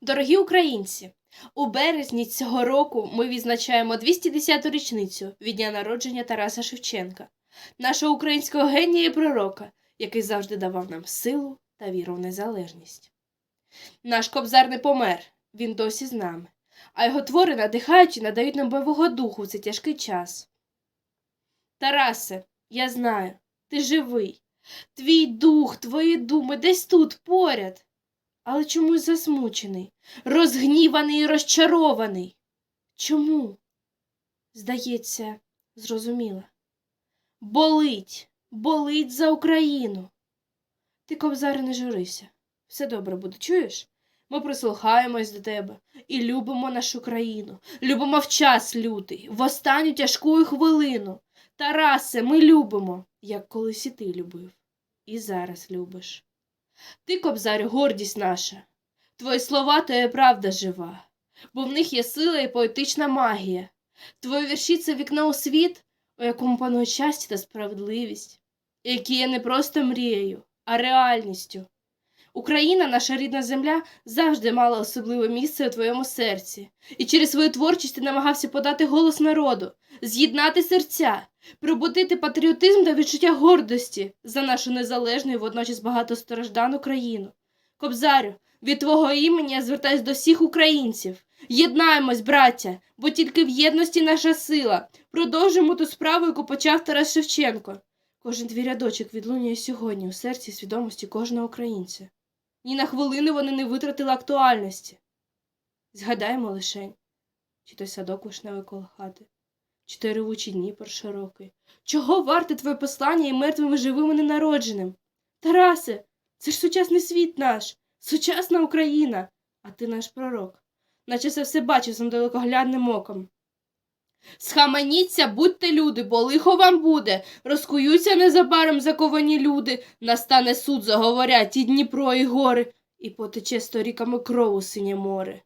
Дорогі українці, у березні цього року ми відзначаємо 210-ту річницю від дня народження Тараса Шевченка, нашого українського генія і пророка, який завжди давав нам силу та віру в незалежність. Наш кобзар не помер, він досі з нами, а його твори надихають і надають нам бойового духу в цей тяжкий час. Тарасе, я знаю, ти живий. Твій дух, твої думи десь тут поряд але чомусь засмучений, розгніваний і розчарований. Чому? Здається, зрозуміла. Болить, болить за Україну. Ти, кобзаре, не журися. Все добре буде, чуєш? Ми прислухаємось до тебе і любимо нашу країну, любимо в час лютий, в останню тяжку хвилину. Тарасе, ми любимо, як колись і ти любив, і зараз любиш. Ти, кобзарю, гордість наша. Твої слова то є правда жива, бо в них є сила і поетична магія. Твої вірші це вікно у світ, у якому панує щастя та справедливість, які є не просто мрією, а реальністю. Україна, наша рідна земля, завжди мала особливе місце у твоєму серці, і через свою творчість ти намагався подати голос народу, з'єднати серця, пробудити патріотизм та відчуття гордості за нашу незалежну і водночас багатостраждану країну. Кобзарю, від твого імені я звертаюсь до всіх українців. Єднаємось, браття, бо тільки в єдності наша сила. Продовжуємо ту справу, яку почав Тарас Шевченко. Кожен твій рядочок відлунює сьогодні у серці і свідомості кожного українця. Ні на хвилину вони не витратили актуальності. Згадаємо лишень, чи той садок вишневий коло хати, той ревучий Дніпр широкий. Чого варте твоє послання і мертвим і живим і ненародженим? Тарасе, це ж сучасний світ наш, сучасна Україна, а ти наш пророк, наче це все бачив своїм далекоглядним оком. Схаменіться, будьте люди, бо лихо вам буде. Розкуються незабаром заковані люди. Настане суд, заговорять і Дніпро, і гори, і потече сторіками кров у синє море.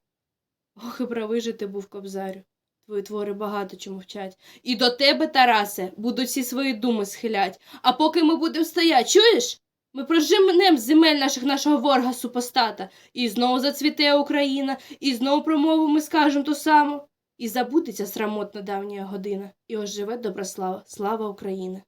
Ох, і правий же ти був, кобзарю. Твої твори багато чому вчать. І до тебе, Тарасе, будуть всі свої думи схилять. А поки ми будемо стоять, чуєш? Ми прожимнем земель наших нашого ворога супостата, і знову зацвіте Україна, і знову промову ми скажемо ту саму. І забудеться срамотна давня година, і оживе добра слава, слава України.